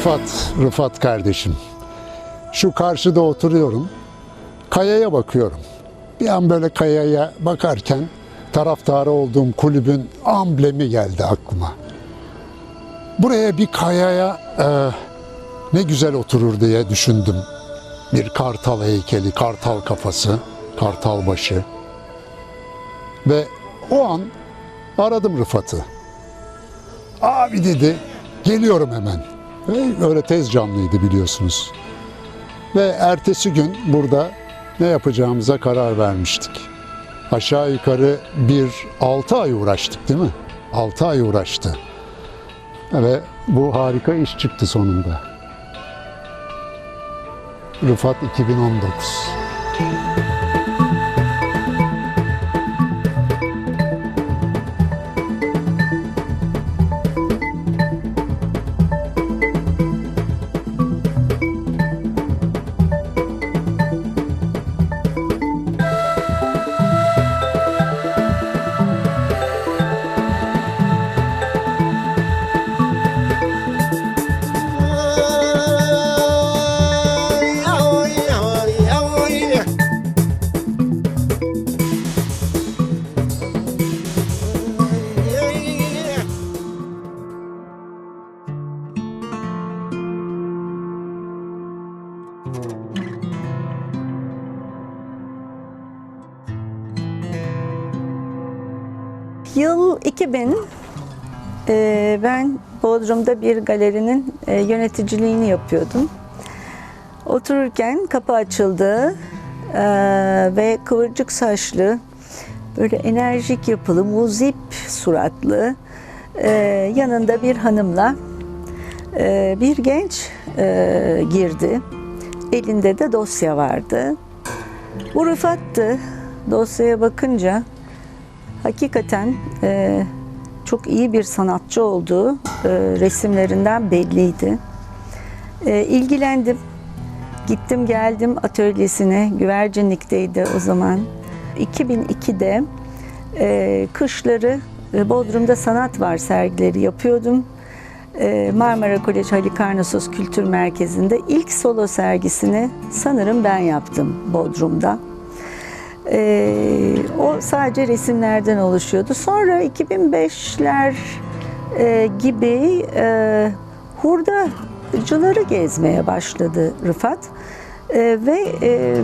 Rıfat, Rıfat kardeşim. Şu karşıda oturuyorum. Kayaya bakıyorum. Bir an böyle kayaya bakarken taraftarı olduğum kulübün amblemi geldi aklıma. Buraya bir kayaya e, ne güzel oturur diye düşündüm. Bir kartal heykeli, kartal kafası, kartal başı. Ve o an aradım Rıfat'ı. Abi dedi, geliyorum hemen. Öyle tez canlıydı biliyorsunuz. Ve ertesi gün burada ne yapacağımıza karar vermiştik. Aşağı yukarı bir 6 ay uğraştık değil mi? 6 ay uğraştı. Ve bu harika iş çıktı sonunda. Rıfat 2019. Yıl 2000. Ee, ben Bodrum'da bir galerinin e, yöneticiliğini yapıyordum. Otururken kapı açıldı ee, ve kıvırcık saçlı, böyle enerjik yapılı, muzip suratlı, e, yanında bir hanımla e, bir genç e, girdi. Elinde de dosya vardı. Bu Rıfat'tı. Dosyaya bakınca hakikaten e, çok iyi bir sanatçı olduğu e, resimlerinden belliydi. E, ilgilendim. Gittim geldim atölyesine. Güvercinlik'teydi o zaman. 2002'de e, kışları e, Bodrum'da sanat var sergileri yapıyordum. E, Marmara Kolej Halikarnassos Kültür Merkezi'nde ilk solo sergisini sanırım ben yaptım Bodrum'da. Ee, o sadece resimlerden oluşuyordu. Sonra 2005'ler e, gibi e, hurdacıları gezmeye başladı Rıfat. E, ve e,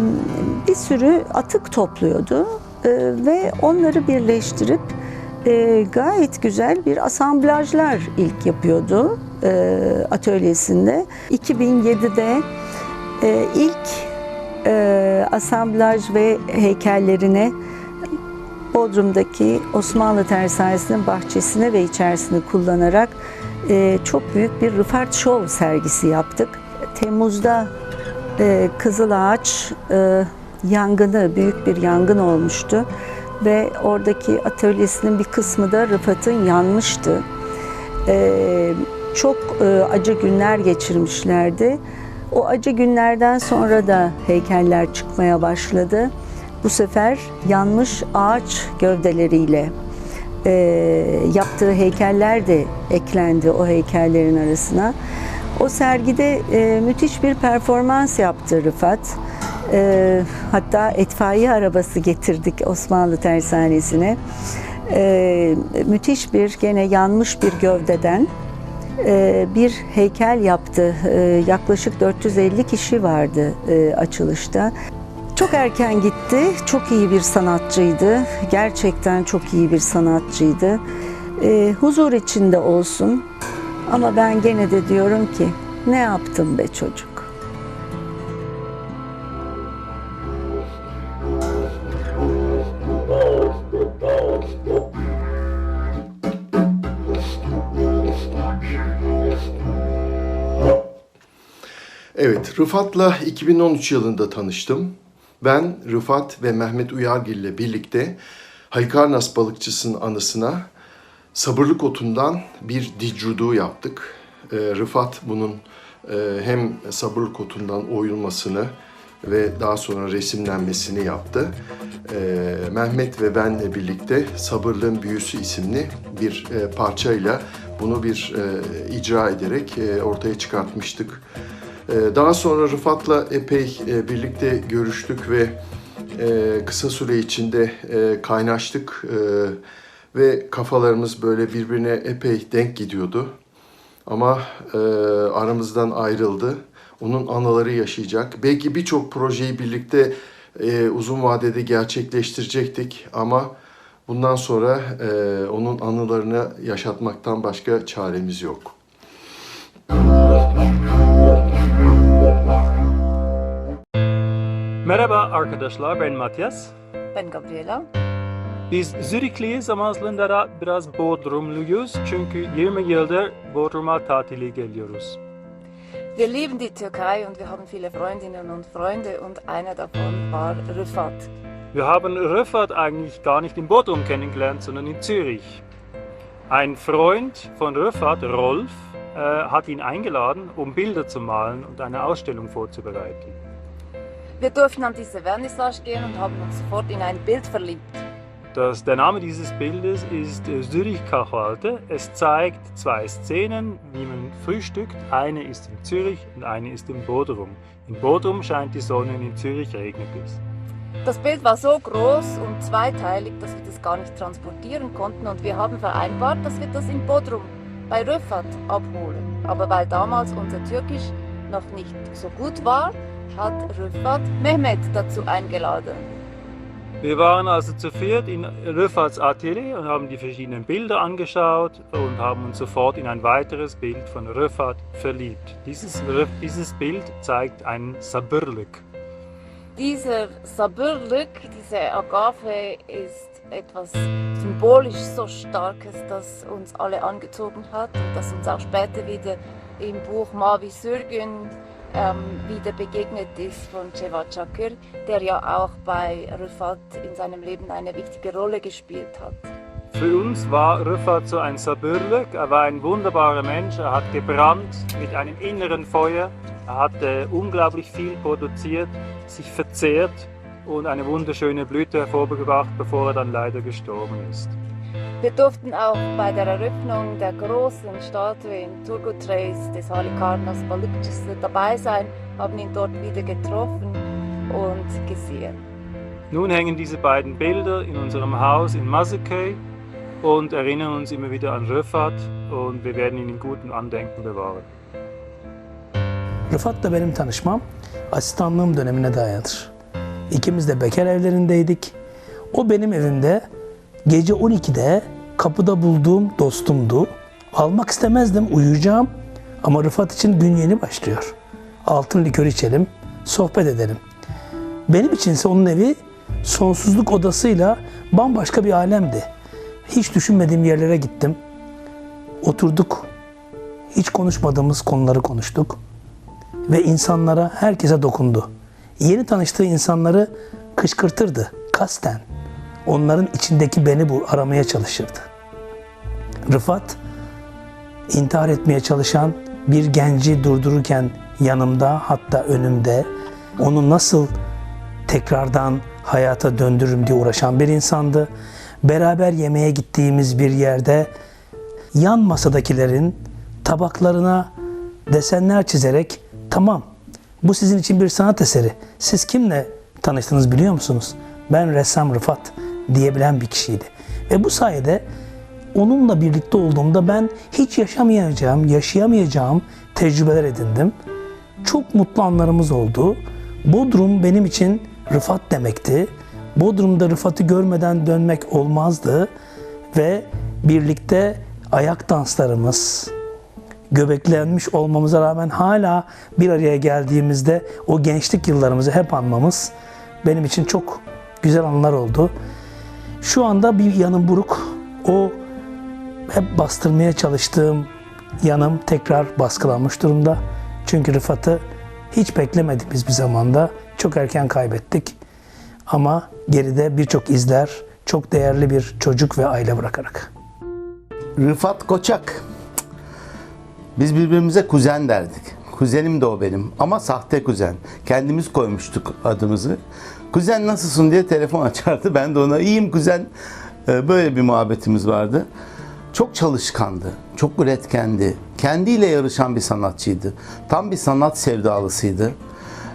bir sürü atık topluyordu E, ve onları birleştirip e, gayet güzel bir asamblajlar ilk yapıyordu e, atölyesinde. 2007'de e, ilk e, asamblaj ve heykellerine Bodrum'daki Osmanlı Tersanesi'nin bahçesine ve içerisini kullanarak e, çok büyük bir Rıfat Show sergisi yaptık. Temmuz'da e, Kızıl Ağaç e, yangını, büyük bir yangın olmuştu ve oradaki atölyesinin bir kısmı da Rıfat'ın yanmıştı. E, çok e, acı günler geçirmişlerdi. O acı günlerden sonra da heykeller çıkmaya başladı. Bu sefer yanmış ağaç gövdeleriyle e, yaptığı heykeller de eklendi o heykellerin arasına. O sergide e, müthiş bir performans yaptı Rıfat. E, hatta itfaiye arabası getirdik Osmanlı Tersanesi'ne. E, müthiş bir gene yanmış bir gövdeden bir heykel yaptı. E, Yaklaşık 450 kişi vardı e, açılışta. Çok erken gitti. Çok iyi bir sanatçıydı. Gerçekten çok iyi bir sanatçıydı. E, Huzur içinde olsun. Ama ben gene de diyorum ki ne yaptın be çocuk? Rıfat'la 2013 yılında tanıştım. Ben Rıfat ve Mehmet Uyargil ile birlikte Halikarnas balıkçısının anısına sabırlık otundan bir dicrudu yaptık. Ee, Rıfat bunun e, hem sabırlık otundan oyulmasını ve daha sonra resimlenmesini yaptı. Ee, Mehmet ve benle birlikte Sabırlığın Büyüsü isimli bir e, parçayla bunu bir e, icra ederek e, ortaya çıkartmıştık. E, daha sonra Rıfat'la epey e, birlikte görüştük ve e, kısa süre içinde e, kaynaştık ve kafalarımız böyle birbirine epey denk gidiyordu. Ama aramızdan ayrıldı. Onun anıları yaşayacak. Belki birçok projeyi birlikte uzun vadede gerçekleştirecektik ama bundan sonra onun anılarını yaşatmaktan başka çaremiz yok. Merhaba arkadaşlar, ben Matthias. Ben Gabriela. Biz Zürichliyiz ama aslında da biraz Bodrumluyuz çünkü 20 yıldır Bodrum'a tatile geliyoruz. Wir lieben die Türkei und wir haben viele Freundinnen und Freunde und einer davon war Rıfat. Wir haben Rüffert eigentlich gar nicht in Bodrum kennengelernt, sondern in Zürich. Ein Freund von Rüffert, Rolf, äh, hat ihn eingeladen, um Bilder zu malen und eine Ausstellung vorzubereiten. Wir durften an diese Vernissage gehen und haben uns sofort in ein Bild verliebt. Das, der Name dieses Bildes ist äh, Zürich Kachalte. Es zeigt zwei Szenen, wie man frühstückt. Eine ist in Zürich und eine ist in Bodrum. In Bodrum scheint die Sonne und in Zürich regnet es. Das Bild war so groß und zweiteilig, dass wir das gar nicht transportieren konnten und wir haben vereinbart, dass wir das in Bodrum bei Röfat abholen. Aber weil damals unser Türkisch noch nicht so gut war, hat Röfat Mehmet dazu eingeladen. Wir waren also zu viert in Rüfferts Atelier und haben die verschiedenen Bilder angeschaut und haben uns sofort in ein weiteres Bild von Rüffert verliebt. Dieses, dieses Bild zeigt einen Sabırlık. Dieser Sabırlık, diese Agave ist etwas symbolisch so Starkes, das uns alle angezogen hat und das uns auch später wieder im Buch Mavi Sürgün ähm, wieder begegnet ist von Cevat Çakır, der ja auch bei Rıfat in seinem Leben eine wichtige Rolle gespielt hat. Für uns war Rüffert so ein Sabırlık. Er war ein wunderbarer Mensch. Er hat gebrannt mit einem inneren Feuer. Er hat äh, unglaublich viel produziert, sich verzehrt und eine wunderschöne Blüte hervorgebracht, bevor er dann leider gestorben ist. Wir durften auch bei der Eröffnung der großen Statue in Turgut des Halikarnas Balıkçısı dabei sein, haben ihn dort wieder getroffen und gesehen. Nun hängen diese beiden Bilder in unserem Haus in Mazeköy und erinnern uns immer wieder an Röfat und wir werden ihn in gutem Andenken bewahren. Rıfat'la benim tanışmam asistanlığım dönemine dayanır. İkimiz de bekar evlerindeydik. O benim evimde gece 12'de kapıda bulduğum dostumdu. Almak istemezdim, uyuyacağım. Ama Rıfat için gün yeni başlıyor. Altın likör içelim, sohbet edelim. Benim içinse onun evi sonsuzluk odasıyla bambaşka bir alemdi. Hiç düşünmediğim yerlere gittim. Oturduk. Hiç konuşmadığımız konuları konuştuk ve insanlara, herkese dokundu. Yeni tanıştığı insanları kışkırtırdı kasten. Onların içindeki beni bu aramaya çalışırdı. Rıfat intihar etmeye çalışan bir genci durdururken yanımda hatta önümde onu nasıl tekrardan hayata döndürürüm diye uğraşan bir insandı. Beraber yemeğe gittiğimiz bir yerde yan masadakilerin tabaklarına desenler çizerek tamam bu sizin için bir sanat eseri. Siz kimle tanıştınız biliyor musunuz? Ben ressam Rıfat diyebilen bir kişiydi. Ve bu sayede onunla birlikte olduğumda ben hiç yaşamayacağım, yaşayamayacağım tecrübeler edindim. Çok mutlu anlarımız oldu. Bodrum benim için Rıfat demekti. Bodrum'da Rıfat'ı görmeden dönmek olmazdı. Ve birlikte ayak danslarımız, göbeklenmiş olmamıza rağmen hala bir araya geldiğimizde o gençlik yıllarımızı hep anmamız benim için çok güzel anılar oldu. Şu anda bir yanım buruk. O hep bastırmaya çalıştığım yanım tekrar baskılanmış durumda. Çünkü Rıfat'ı hiç beklemediğimiz bir zamanda çok erken kaybettik. Ama geride birçok izler, çok değerli bir çocuk ve aile bırakarak. Rıfat Koçak. Biz birbirimize kuzen derdik. Kuzenim de o benim ama sahte kuzen. Kendimiz koymuştuk adımızı. Kuzen nasılsın diye telefon açardı. Ben de ona iyiyim kuzen. Ee, Böyle bir muhabbetimiz vardı. çok çalışkandı, çok üretkendi. Kendiyle yarışan bir sanatçıydı. Tam bir sanat sevdalısıydı.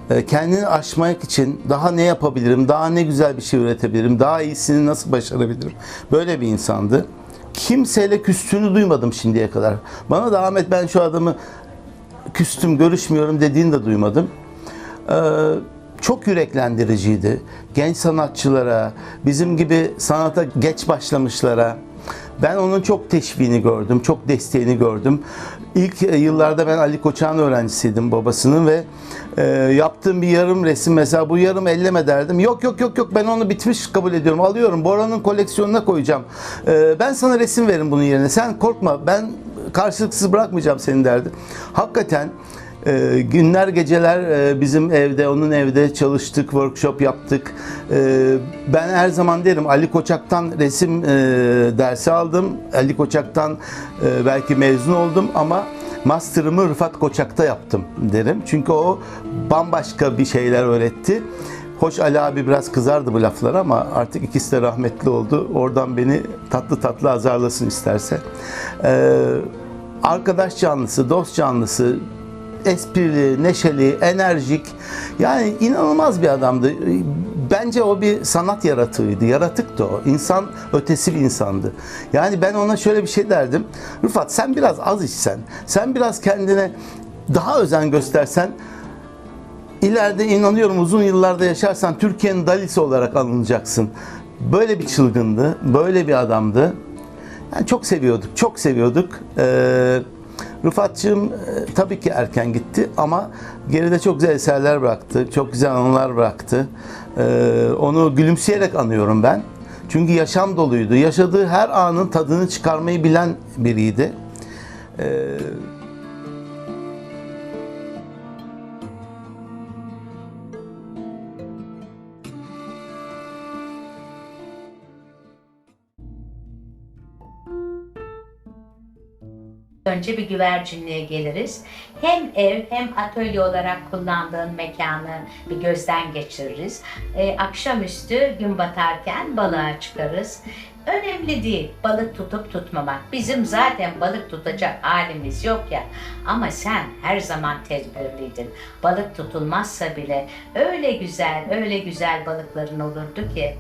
Ee, Kendini aşmak için daha ne yapabilirim, daha ne güzel bir şey üretebilirim, daha iyisini nasıl başarabilirim? Böyle bir insandı. Kimseyle küstüğünü duymadım şimdiye kadar. Bana da Ahmet ben şu adamı küstüm, görüşmüyorum dediğini de duymadım. Çok yüreklendiriciydi. Genç sanatçılara, bizim gibi sanata geç başlamışlara, ben onun çok teşviğini gördüm, çok desteğini gördüm. İlk yıllarda ben Ali Koçak'ın öğrencisiydim babasının ve e, yaptığım bir yarım resim mesela bu yarım elleme derdim. Yok yok yok yok ben onu bitmiş kabul ediyorum. Alıyorum Bora'nın koleksiyonuna koyacağım. E, ben sana resim veririm bunun yerine. Sen korkma ben karşılıksız bırakmayacağım seni derdi. Hakikaten e, günler geceler e, bizim evde, onun evde çalıştık, workshop yaptık. E, ben her zaman derim Ali Koçak'tan resim e, dersi aldım. Ali Koçak'tan e, belki mezun oldum ama master'ımı Rıfat Koçak'ta yaptım derim. Çünkü o bambaşka bir şeyler öğretti. Hoş Ali abi biraz kızardı bu laflara ama artık ikisi de rahmetli oldu. Oradan beni tatlı tatlı azarlasın isterse. Ee, arkadaş canlısı, dost canlısı, esprili, neşeli, enerjik. Yani inanılmaz bir adamdı. Bence o bir sanat yaratığıydı. Yaratıktı o. İnsan ötesi bir insandı. Yani ben ona şöyle bir şey derdim. Rıfat sen biraz az içsen, sen biraz kendine daha özen göstersen İleride inanıyorum uzun yıllarda yaşarsan Türkiye'nin Dalisi olarak alınacaksın. Böyle bir çılgındı, böyle bir adamdı. Yani çok seviyorduk, çok seviyorduk. Ee, Rıfat'cığım e, tabii ki erken gitti ama geride çok güzel eserler bıraktı, çok güzel anılar bıraktı. Ee, onu gülümseyerek anıyorum ben. Çünkü yaşam doluydu. Yaşadığı her anın tadını çıkarmayı bilen biriydi. Ee, Önce bir güvercinliğe geliriz. Hem ev hem atölye olarak kullandığın mekanı bir gözden geçiririz. Ee, akşamüstü gün batarken balığa çıkarız. Önemli değil balık tutup tutmamak. Bizim zaten balık tutacak halimiz yok ya. Ama sen her zaman tedbirliydin. Balık tutulmazsa bile öyle güzel, öyle güzel balıkların olurdu ki.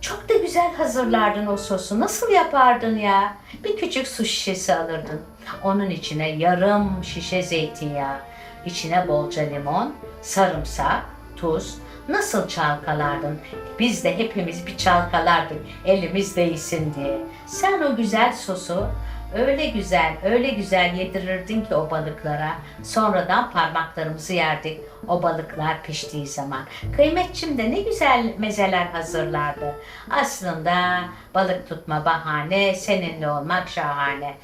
Çok da güzel hazırlardın o sosu. Nasıl yapardın ya? Bir küçük su şişesi alırdın. Onun içine yarım şişe zeytinyağı, içine bolca limon, sarımsak, tuz. Nasıl çalkalardın? Biz de hepimiz bir çalkalardık elimiz değsin diye. Sen o güzel sosu öyle güzel, öyle güzel yedirirdin ki o balıklara. Sonradan parmaklarımızı yerdik o balıklar piştiği zaman. Kıymetçim de ne güzel mezeler hazırlardı. Aslında balık tutma bahane, seninle olmak şahane.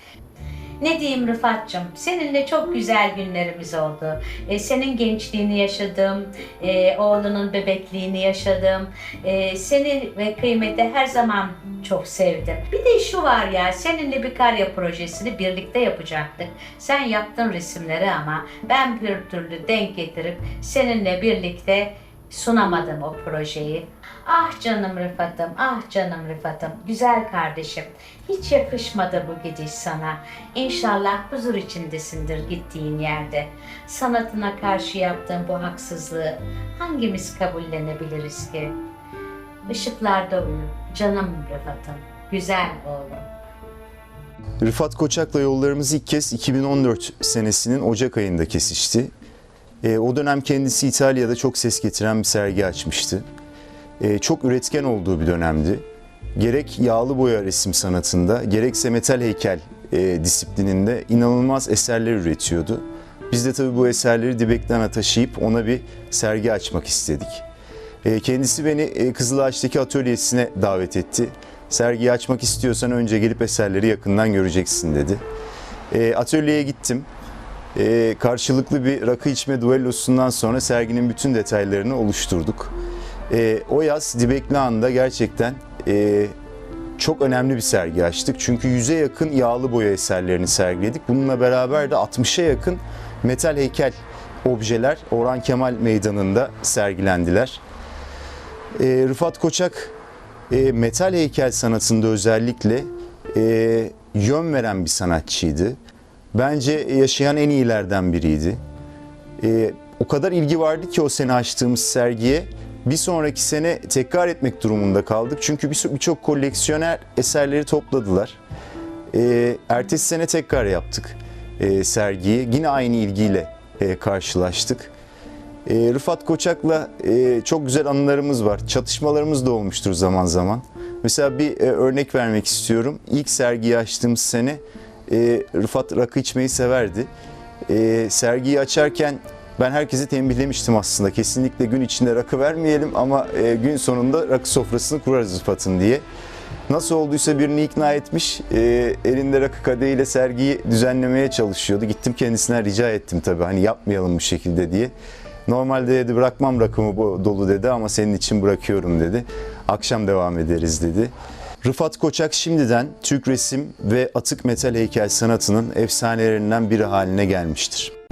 Ne diyeyim Rıfat'cığım, seninle çok güzel günlerimiz oldu. E, senin gençliğini yaşadım, e, oğlunun bebekliğini yaşadım. E, seni ve kıymeti her zaman çok sevdim. Bir de şu var ya, seninle bir karya projesini birlikte yapacaktık. Sen yaptın resimleri ama ben bir türlü denk getirip seninle birlikte sunamadım o projeyi. Ah canım Rıfat'ım, ah canım Rıfat'ım, güzel kardeşim. Hiç yakışmadı bu gidiş sana. İnşallah huzur içindesindir gittiğin yerde. Sanatına karşı yaptığın bu haksızlığı hangimiz kabullenebiliriz ki? Işıklarda uyu, canım Rıfat'ım, güzel oğlum. Rıfat Koçak'la yollarımız ilk kez 2014 senesinin Ocak ayında kesişti. E, o dönem kendisi İtalya'da çok ses getiren bir sergi açmıştı. E, çok üretken olduğu bir dönemdi. Gerek yağlı boya resim sanatında, gerekse metal heykel e, disiplininde inanılmaz eserler üretiyordu. Biz de tabii bu eserleri Dibek'ten taşıyıp ona bir sergi açmak istedik. E, kendisi beni e, Kızılağaç'taki atölyesine davet etti. Sergiyi açmak istiyorsan önce gelip eserleri yakından göreceksin dedi. E, atölyeye gittim. E, karşılıklı bir rakı içme duellosundan sonra serginin bütün detaylarını oluşturduk. E, o yaz Dibekli Han'da gerçekten e, çok önemli bir sergi açtık. Çünkü yüze yakın yağlı boya eserlerini sergiledik. Bununla beraber de 60'a yakın metal heykel objeler Orhan Kemal Meydanı'nda sergilendiler. E, Rıfat Koçak e, metal heykel sanatında özellikle e, yön veren bir sanatçıydı. Bence yaşayan en iyilerden biriydi. Ee, o kadar ilgi vardı ki o sene açtığımız sergiye. Bir sonraki sene tekrar etmek durumunda kaldık. Çünkü bir- birçok koleksiyoner eserleri topladılar. Ee, ertesi sene tekrar yaptık e, sergiyi. Yine aynı ilgiyle e, karşılaştık. E, Rıfat Koçak'la e, çok güzel anılarımız var. Çatışmalarımız da olmuştur zaman zaman. Mesela bir e, örnek vermek istiyorum. İlk sergiyi açtığımız sene e, Rıfat rakı içmeyi severdi. E, sergiyi açarken ben herkesi tembihlemiştim aslında. Kesinlikle gün içinde rakı vermeyelim ama e, gün sonunda rakı sofrasını kurarız Rıfat'ın diye. Nasıl olduysa birini ikna etmiş, e, elinde rakı kadehiyle sergiyi düzenlemeye çalışıyordu. Gittim kendisine rica ettim tabii hani yapmayalım bu şekilde diye. Normalde dedi bırakmam rakımı bu dolu dedi ama senin için bırakıyorum dedi. Akşam devam ederiz dedi. Rıfat Koçak şimdiden Türk resim ve atık metal heykel sanatının efsanelerinden biri haline gelmiştir.